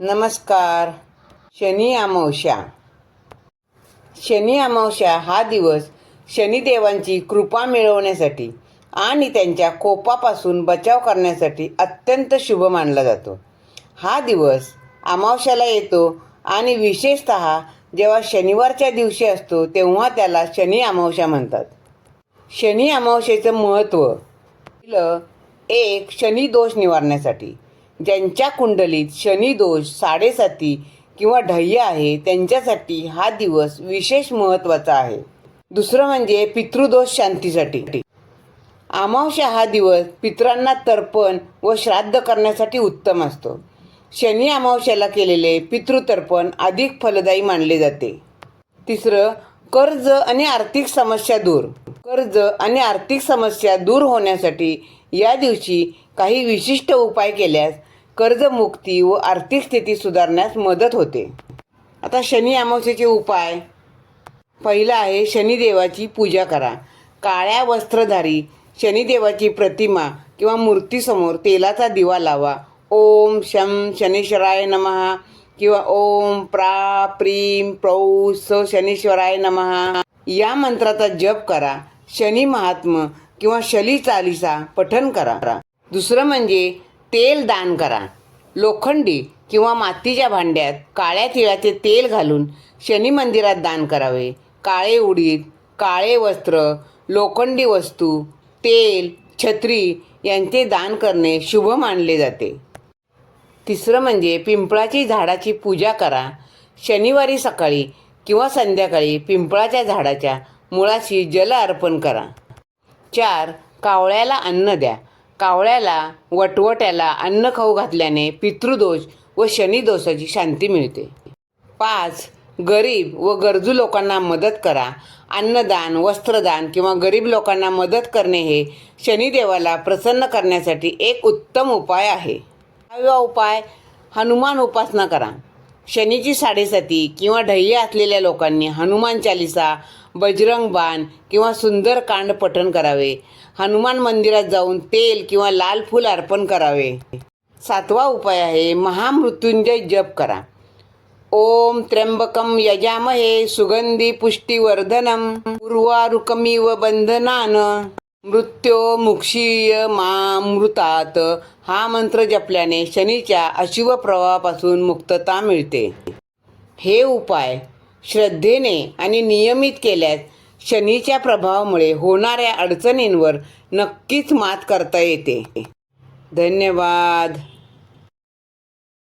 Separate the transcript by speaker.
Speaker 1: नमस्कार. शनी अमावस्या. शनी अमावस्या हा दिवस शनिदेवांची कृपा मिळवण्यासाठी आणि त्यांच्या कोपापासून बचाव करण्यासाठी अत्यंत शुभ मानला जातो. हा दिवस अमावस्याला येतो आणि विशेषत जेव्हा शनिवारच्या दिवशी असतो तेव्हा त्याला शनी अमावस्या म्हणतात. शनी अमावस्येचं महत्त्व एक शनी दोष निवारण्यासाठी. ज्यांच्या कुंडलीत शनिदोष साडेसाती किंवा ढय्य आहे त्यांच्यासाठी हा दिवस विशेष महत्त्वाचा आहे. दुसरं म्हणजे पितृदोष शांतीसाठी. अमावस्या हा दिवस पितरांना तर्पण व श्राद्ध करण्यासाठी उत्तम असतो. शनी अमावस्याला केलेले पितृतर्पण अधिक फलदायी मानले जाते. तिसरं कर्ज आणि आर्थिक समस्या दूर. कर्ज आणि आर्थिक समस्या दूर होण्यासाठी या दिवशी काही विशिष्ट उपाय केल्यास कर्जमुक्ती व आर्थिक स्थिती सुधारण्यास मदत होते. आता शनी अमावस्येचे उपाय. पहिला आहे शनिदेवाची पूजा करा. काळ्या वस्त्रधारी शनिदेवाची प्रतिमा किंवा मूर्तीसमोर तेलाचा दिवा लावा. ओम शम शनीश्वराय नमः किंवा ओम प्रा प्रीम प्रौ स शनीश्वराय नमः. या मंत्राचा जप करा. शनी महात्म किंवा शली चालिसा पठन करा. दुसरं म्हणजे तेल दान करा. लोखंडी किंवा मातीच्या भांड्यात काळ्या तिळाचे तेल घालून शनी मंदिरात दान करावे. काळे उडीद काळे वस्त्र लोखंडी वस्तू तेल छत्री यांचे दान करणे शुभ मानले जाते. तिसरं म्हणजे पिंपळाची झाडाची पूजा करा. शनिवारी सकाळी किंवा संध्याकाळी पिंपळाच्या झाडाच्या मुळाशी जल अर्पण करा. चार कावळ्याला अन्न द्या. कावळ्याला वटवट्याला अन्न खाऊ घातल्याने पितृदोष व शनिदोषाची शांती मिळते. पाच गरीब व गरजू लोकांना मदत करा. अन्नदान वस्त्रदान किंवा गरीब लोकांना मदत करणे हे शनिदेवाला प्रसन्न करण्यासाठी एक उत्तम उपाय आहे. सहावा उपाय हनुमान उपासना करा. शनीची साडेसाती किंवा ढय्य असलेल्या लोकांनी हनुमान चालिसा बजरंग बाण किंवा सुंदर कांड पठण करावे. हनुमान मंदिरात जाऊन तेल किंवा लाल फूल अर्पण करावे. सातवा उपाय आहे महामृत्युंजय जप करा. ओम त्र्यंबकम यजामहे सुगंधी पुष्टिवर्धनम उर्वारुकमिव बंधनान. मृत्यो मुक्षीय मामृतात. हा मंत्र जपल्याने शनीच्या अशुभ प्रवाहापासून मुक्तता मिळते. हे उपाय श्रद्धेने आणि नियमित केल्यास शनीच्या प्रभावामुळे होणाऱ्या अडचणींवर नक्कीच मात करता येते. धन्यवाद.